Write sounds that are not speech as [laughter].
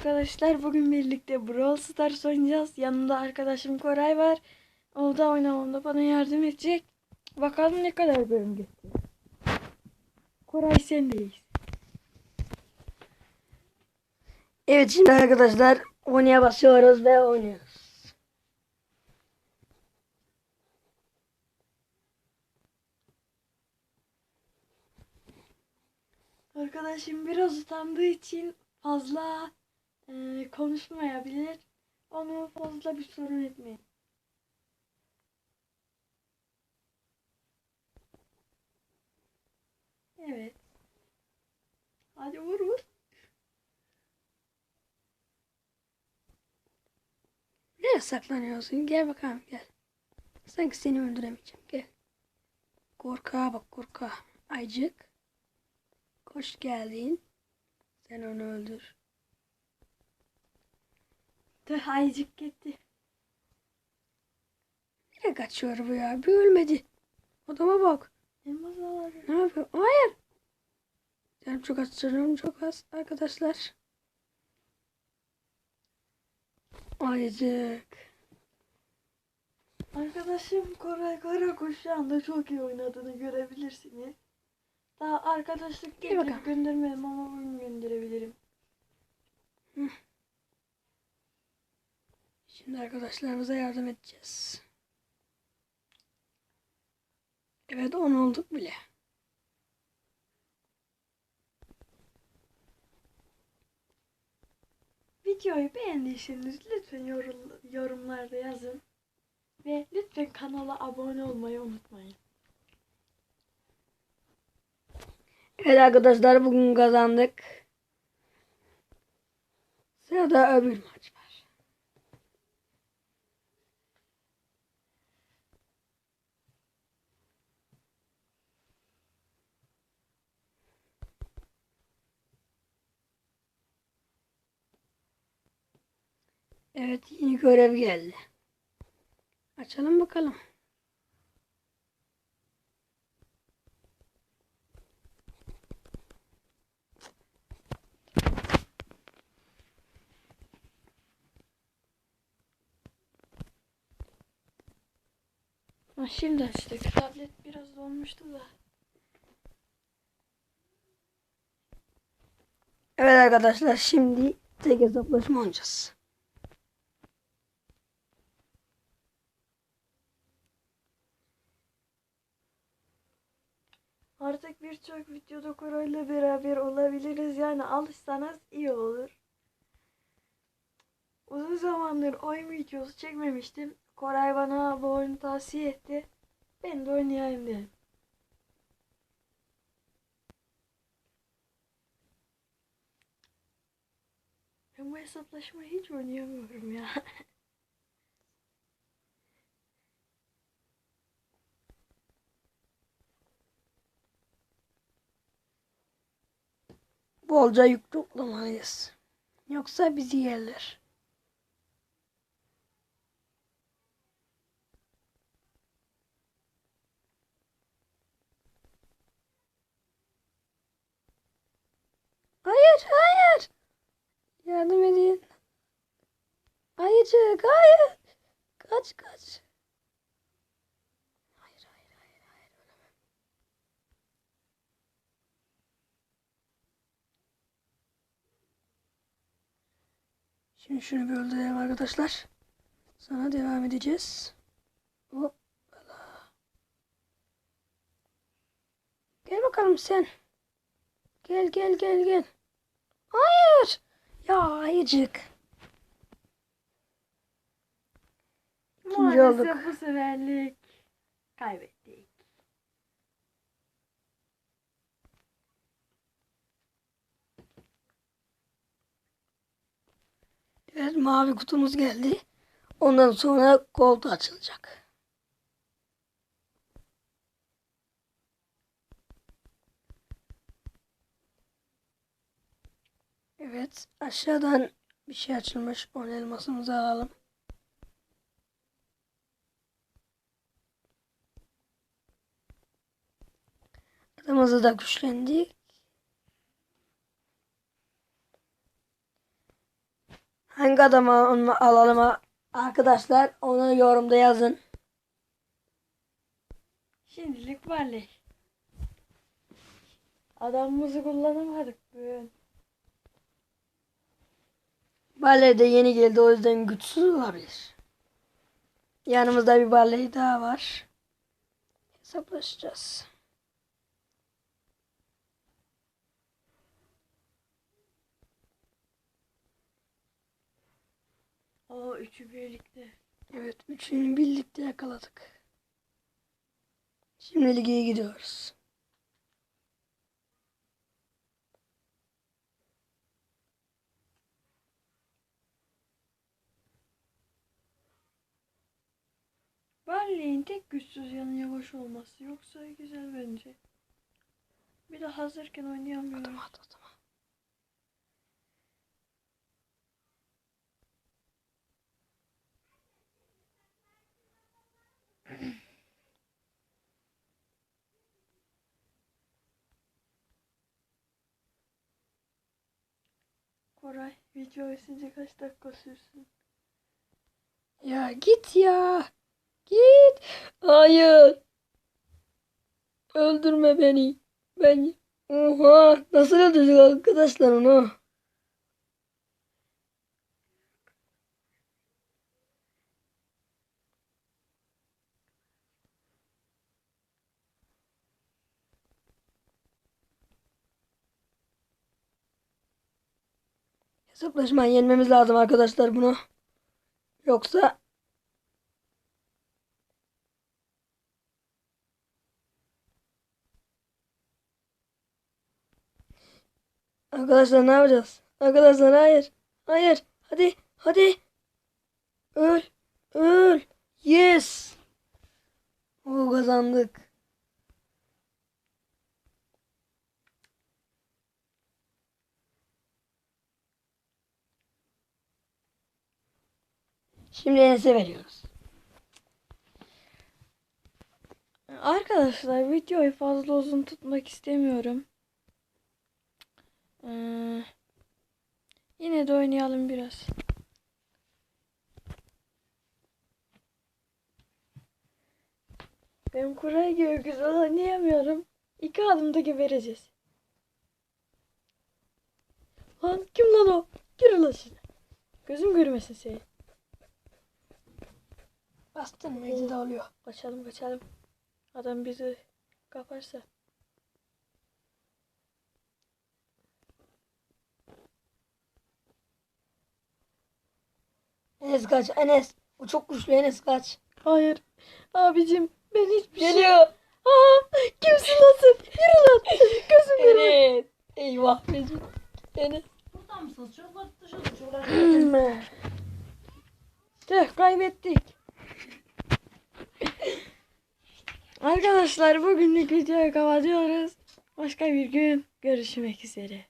Arkadaşlar bugün birlikte Brawl Stars oynayacağız. Yanımda arkadaşım Koray var. O da oynamamda bana yardım edecek. Bakalım ne kadar bölüm geçecek. Koray sendeyiz. Evet şimdi arkadaşlar oynaya basıyoruz ve oynuyoruz. Arkadaşım biraz utandığı için fazla e, konuşmayabilir. Onu fazla bir sorun etmeyin. Evet. Hadi vur vur. Nereye saklanıyorsun? Gel bakalım gel. Sanki seni öldüremeyeceğim. Gel. Korkağa bak korkağa. Aycık. Hoş geldin. Sen onu öldür. Tüh ayıcık gitti. Nereye kaçıyor bu ya? Bir ölmedi. Adama bak. Elmas alalım. Ne yapıyor? Hayır. Canım çok az. Canım çok az. Arkadaşlar. Aycık. Arkadaşım Koray Karakuş şu anda çok iyi oynadığını görebilirsiniz. Daha arkadaşlık getirip göndermedim ama bugün gönderebilirim. Şimdi arkadaşlarımıza yardım edeceğiz. Evet 10 olduk bile. Videoyu beğendiyseniz lütfen yorum- yorumlarda yazın. Ve lütfen kanala abone olmayı unutmayın. Evet arkadaşlar bugün kazandık. Sırada öbür maç var. Evet yeni görev geldi. Açalım bakalım. Ha, şimdi açtık. Tablet biraz donmuştu da. Evet arkadaşlar şimdi tek hesaplaşma oynayacağız. Artık birçok videoda Koray'la beraber olabiliriz. Yani alışsanız iyi olur. Uzun zamandır oyun videosu çekmemiştim. Koray bana bu oyunu tavsiye etti. Ben de oynayayım dedim. Ben bu hesaplaşmayı hiç oynayamıyorum ya. [laughs] Bolca yük toplamalıyız. Yoksa bizi yerler. Hayır, hayır. Yardım edin. Ayıcık, hayır. Kaç, kaç. Hayır, hayır, hayır, hayır. ölemem. Şimdi şunu bir öldürelim arkadaşlar. Sana devam edeceğiz. Hoppala. Gel bakalım sen. Gel gel gel gel. Hayır. Ya ayıcık. İkinci olduk. Maalesef bu seferlik kaybettik. Evet mavi kutumuz geldi. Ondan sonra koltuğu açılacak. Evet aşağıdan bir şey açılmış. On elmasımızı alalım. Adamızı da güçlendik. Hangi adamı onu alalım arkadaşlar? Onu yorumda yazın. Şimdilik Barley. Adamımızı kullanamadık bugün. Barley de yeni geldi o yüzden güçsüz olabilir. Yanımızda bir Barley daha var. Hesaplaşacağız. Aa üçü birlikte. Evet, üçünü birlikte yakaladık. Şimdilik iyi gidiyoruz. Barley'in tek güçsüz yanı yavaş olması. Yoksa güzel bence. Bir de hazırken oynayamıyorum. At, at. Koray video sizce kaç dakika sürsün? Ya git ya. Git. Hayır. Öldürme beni. Ben Oha, nasıl öldürdük arkadaşlar onu? Hesaplaşmayı yenmemiz lazım arkadaşlar bunu. Yoksa Arkadaşlar ne yapacağız? Arkadaşlar hayır. Hayır. Hadi. Hadi. Öl. Öl. Yes. O kazandık. Şimdi Enes'e veriyoruz. Arkadaşlar videoyu fazla uzun tutmak istemiyorum. Ee, yine de oynayalım biraz. Ben Koray gibi güzel oynayamıyorum. İki adımda gebereceğiz. Lan kim lan o? Gir şimdi. Gözüm görmesin seni. Bastın mıydı da oluyor. Kaçalım kaçalım. Adam bizi kaparsa. Enes kaç. Enes. O çok güçlü Enes kaç. Hayır. Abicim ben hiçbir şey... Geliyor. Aa, kimsin sen? Yürü lan. Gözüm görmüyor. Enes. Eyvah Recep. Enes. Burada mısınız? Çocuklar dışarıda çocuklar. Tüh kaybettik. Arkadaşlar bugünlük videoyu kapatıyoruz. Başka bir gün görüşmek üzere.